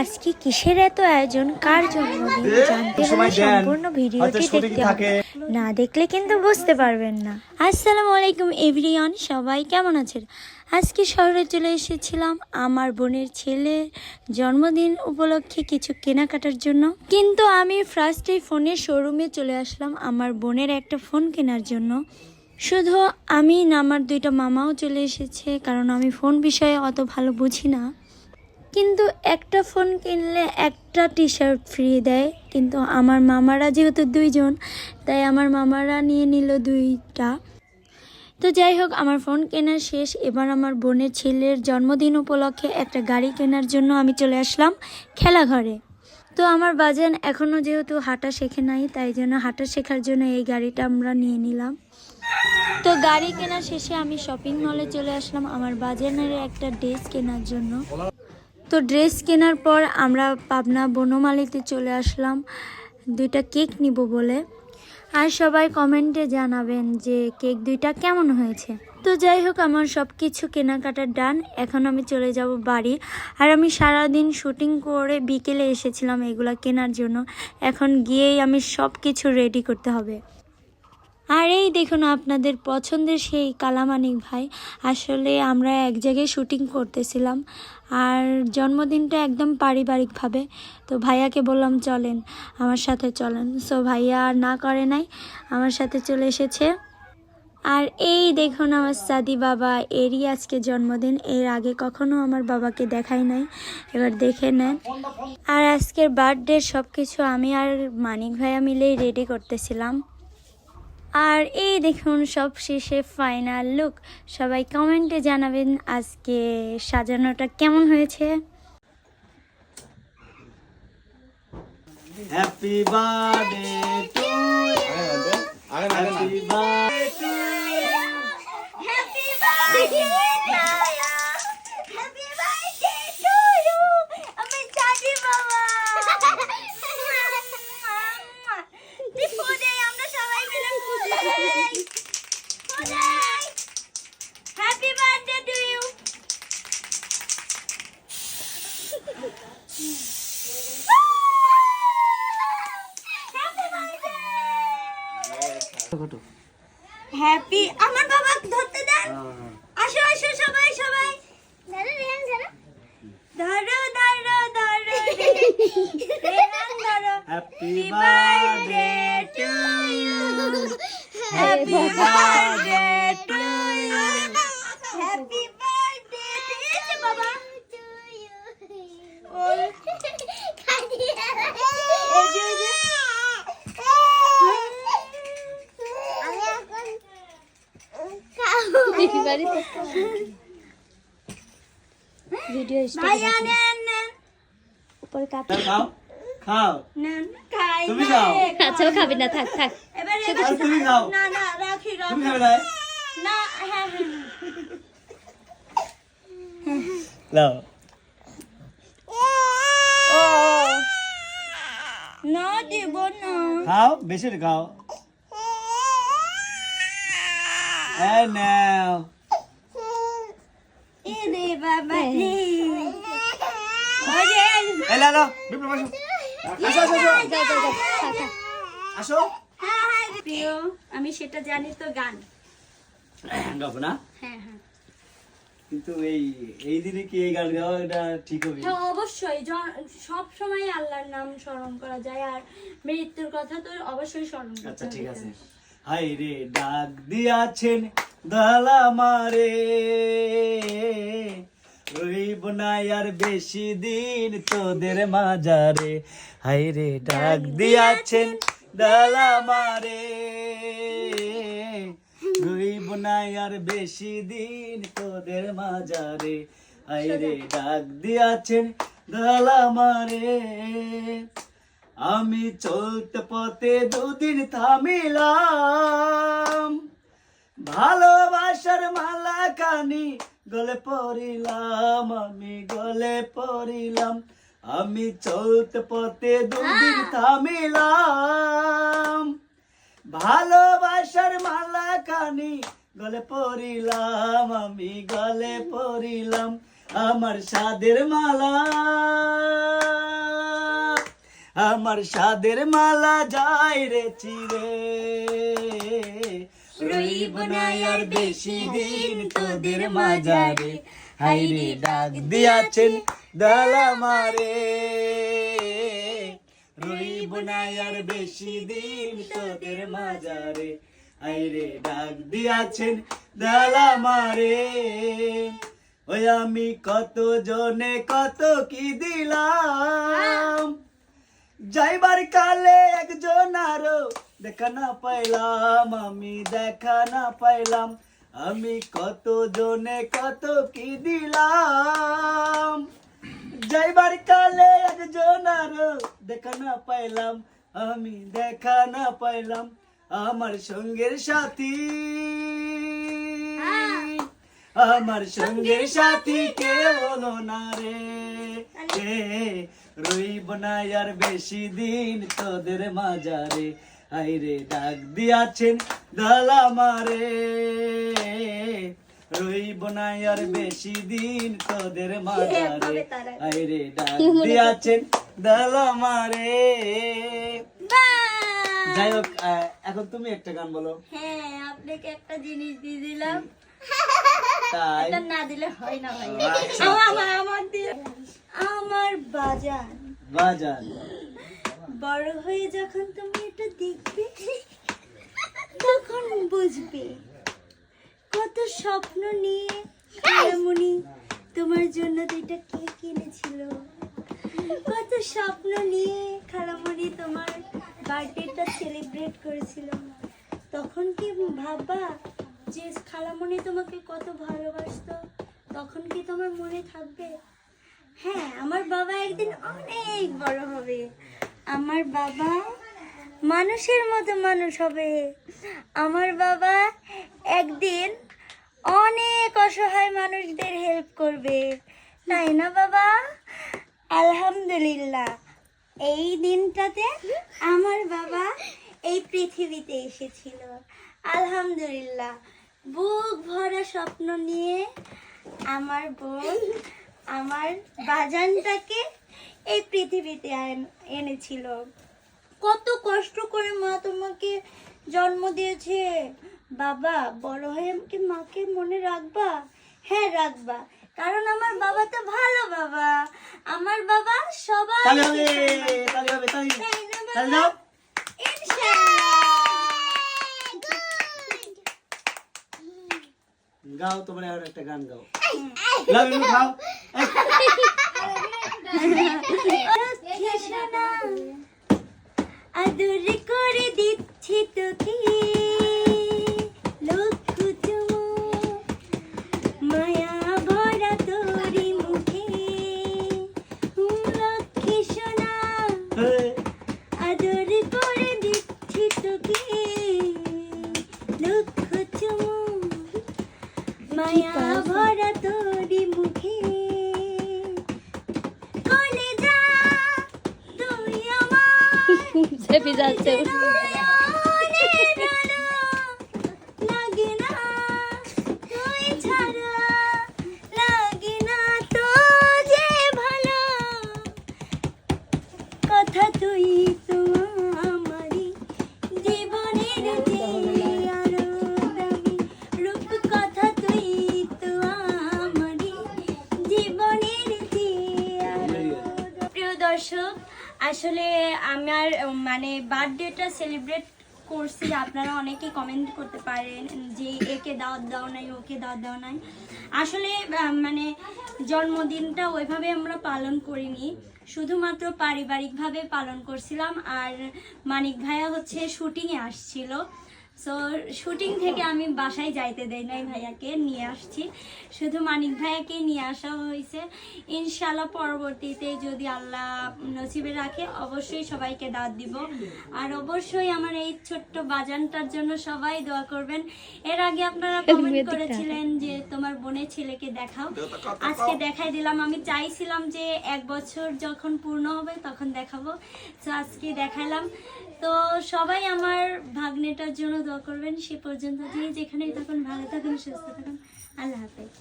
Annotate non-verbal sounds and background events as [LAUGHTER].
আজকে কিসের এত আয়োজন? কার জন্মদিন? জানতে হলে সম্পূর্ণ ভিডিওটি দেখতে হবে। না দেখলে কিন্তু বুঝতে পারবেন না। আসসালামু আলাইকুম এভরিওয়ান। সবাই কেমন আছেন? আজকে শহরে চলে এসেছিলাম আমার বোনের ছেলের জন্মদিন উপলক্ষে কিছু কেনাকাটার জন্য। কিন্তু আমি ফার্স্টেই ফোনের শোরুমে চলে আসলাম আমার বোনের একটা ফোন কেনার জন্য। শুধু আমি না আমার দুইটা মামাও চলে এসেছে কারণ আমি ফোন বিষয়ে অত ভালো বুঝি না। কিন্তু একটা ফোন কিনলে একটা টি শার্ট ফ্রি দেয়। কিন্তু আমার মামারা যেহেতু দুইজন, তাই আমার মামারা নিয়ে নিল দুইটা। তো যাই হোক, আমার ফোন কেনা শেষ। এবার আমার বোনের ছেলের জন্মদিন উপলক্ষে একটা গাড়ি কেনার জন্য আমি চলে আসলাম খেলাঘরে। তো আমার বাজান এখনও যেহেতু হাঁটা শেখে নাই, তাই জন্য হাঁটা শেখার জন্য এই গাড়িটা আমরা নিয়ে নিলাম। তো গাড়ি কেনা শেষে আমি শপিং মলে চলে আসলাম। আমার বাজানের একটা ড্রেস কেনার জন্য। তো ড্রেস কেনার পর আমরা পাবনা বনমালিতে চলে আসলাম। দুইটা কেক নিব বলে। আর সবাই কমেন্টে জানাবেন যে কেক দুইটা কেমন হয়েছে। তো যাই হোক, আমার সব কিছু কেনাকাটার ডান। এখন আমি চলে যাব বাড়ি। আর আমি সারাদিন শুটিং করে বিকেলে এসেছিলাম এগুলা কেনার জন্য। এখন গিয়েই আমি সব কিছু রেডি করতে হবে। আর এই দেখুন আপনাদের পছন্দের সেই কালামানিক ভাই। আসলে আমরা এক জায়গায় শুটিং করতেছিলাম। আর জন্মদিনটা একদম পারিবারিকভাবে। তো ভাইয়াকে বললাম, চলেন, আমার সাথে চলেন। সো ভাইয়া আর না করে নাই, আমার সাথে চলে এসেছে। আর এই দেখুন আমার সাদি বাবা, এরই আজকে জন্মদিন। এর আগে কখনো আমার বাবাকে দেখাই নাই, এবার দেখে নেন। আর আজকের বার্থডে সব কিছু আমি আর মানিক ভাইয়া মিলেই রেডি করতেছিলাম। আর এই দেখুন সব শেষে ফাইনাল লুক সবাই কমেন্টে জানাবেন আজকে সাজানোটা কেমন হয়েছে। Happy birthday to happy birthday Happy happy আমার বাবা ধরতে দেন। আসো আসো সবাই সবাই। ধরো ধরো ধরো। রেহান ধরো। Happy birthday to you happy birthday to you happy birthday ঠিক বাবা ওই এই যে এই যে ভিডিও উপরে কাপ খাও খাও তুমি খাও। এ, আচ্ছা না থাক থাক তুমি খাও না না রাখি তুমি খাবে না না হ্যাঁ হ্যাঁ না দিব না খাও বেশি খাও এই নাও এ রে বাবা রে ওরে এই লাও বিপ্লব আসো আসো আসো হ্যাঁ হ্যাঁ প্রিয় আমি সেটা জানি তো গান। গাবো না? হ্যাঁ হ্যাঁ। কিন্তু এই এই দিনে কি এই গান গাওয়া এটা ঠিক হবে? হ্যাঁ অবশ্যই। সব সময় আল্লাহর নাম স্মরণ করা যায় আর মৃত্যুর কথা তো অবশ্যই স্মরণ আচ্ছা ঠিক আছে। হাই রে ডাক দিয়াছেন দালা মারে। রইব না আর বেশি দিন তোদের মাজারে। হাই রে ডাক দিয়াছেন দালা মারে। রইব না আর বেশি দিন তোদের মাজারে। হাই রে ডাক দিয়াছেন দালা মারে। আমি চলতে পথে দুদিন থামিলাম। ভালোবাসার মালা কানি গলে পড়িলাম আমি গলে পড়িলাম। আমি চলতে পথে দুদিন থামিলাম। ভালোবাসার মালা কানি গলে পড়িলাম আমি গলে পড়িলাম। আমার সাদের মালা। আমার সাদের মালা যায় রে চিরে। রইব না আর বেশি দিন তোদের মাঝারে। হাই রে ডাক দিয়াছেন দালা মারে। রইব না আর বেশি দিন তোদের মাঝারে। হাই রে ডাক দিয়াছেন দালা মারে। ওই আমি কত জনে কত কি দিলাম? যাইবার কালে একজন আরও। দেখা না পাইলাম আমি দেখা না পাইলাম আমি কত জনে কত কি দিলাম। যাইবার কালে একজন আরও দেখা না পাইলাম আমি দেখা না পাইলাম আমার সঙ্গের সাথী। আমার সঙ্গের সাথী কে হলো না রে। এ, রইব না আর বেশি দিন তোদের মাজারে আইরে ডাক দিয়াছেন দালা মারে রইব না আর বেশি দিন তোদের মাজারে আইরে ডাক দিয়াছেন দালা মারে। যাই হোক এখন তুমি একটা গান বলো। হ্যাঁ আপনাকে একটা জিনিস দিয়ে দিলাম। তাই? না দিলে হয় না ভাই। আচ্ছা। আমার আমার দিয়ে। আমার বাজান। বাজান। বড় হয়ে যখন তুমি এটা দেখবে তখন বুঝবে কত স্বপ্ন নিয়ে খালামণি তোমার জন্য দুইটা কে কিনেছিল। কত স্বপ্ন নিয়ে খালামণি তোমার বার্থডেটা সেলিব্রেট করেছিল। তখন কি ভাববা যে খালামণি তোমাকে কত ভালোবাসতো, তখন কি তোমার মনে থাকবে? হ্যাঁ আমার বাবা একদিন অনেক বড় হবে। আমার বাবা মানুষের মতো মানুষ হবে। আমার বাবা একদিন অনেক অসহায় মানুষদের হেল্প করবে। তাই না, বাবা? আলহামদুলিল্লাহ। এই দিনটাতে আমার বাবা এই পৃথিবীতে এসেছিল। আলহামদুলিল্লাহ। বুক ভরা স্বপ্ন নিয়ে আমার বোন আমার বাজানটাকে এই পৃথিবীতে এনেছিল। কত কষ্ট করে মা তোমাকে জন্ম দিয়েছে। বাবা বড় হয়ে আমাকে মাকে মনে রাখবা? হ্যাঁ রাখবা। কারণ আমার বাবা তো ভালো বাবা। আমার বাবা সবাই তালি হবে তালি হবে তালি তাই না বাবা? তালি দাও গাও তোমরা আর একটা গান গাও লাভ ইউ খাও আদর করে দিচ্ছি মায়া ভরা তোরি মুখে। কোলে যা তুই আমার [LAUGHS] দর্শক, আসলে আমার মানে বার্থডেটা সেলিব্রেট করছি। আপনারা অনেকে কমেন্ট করতে পারেন যে একে দাওয়াত দাও নাই, ওকে দাওয়াত দাও নাই। আসলে মানে জন্মদিনটা ওইভাবে আমরা পালন করিনি। শুধুমাত্র পারিবারিকভাবে পালন করছিলাম। আর মানিক ভাইয়া হচ্ছে শুটিংয়ে আসছিল। সো শুটিং থেকে আমি বাসায় যাইতে দেই নাই ভাইয়াকে নিয়ে আসছি। শুধু মানিক ভাইয়াকে নিয়ে আসা হয়েছে। ইনশাল্লাহ পরবর্তীতে যদি আল্লাহ নসিবে রাখে অবশ্যই সবাইকে দাঁত দিব। আর অবশ্যই আমার এই ছোট্ট বাজানটার জন্য সবাই দোয়া করবেন। এর আগে আপনারা কমেন্ট করেছিলেন যে তোমার বোনের ছেলেকে দেখাও। আজকে দেখাই দিলাম। আমি চাইছিলাম যে এক বছর যখন পূর্ণ হবে তখন দেখাবো। তো আজকে দেখালাম। তো সবাই আমার ভাগ্নেটার জন্য দোয়া করবেন। সে পর্যন্ত যে যেখানেই থাকুন ভালো থাকুন সুস্থ থাকুন। আল্লাহ হাফেজ।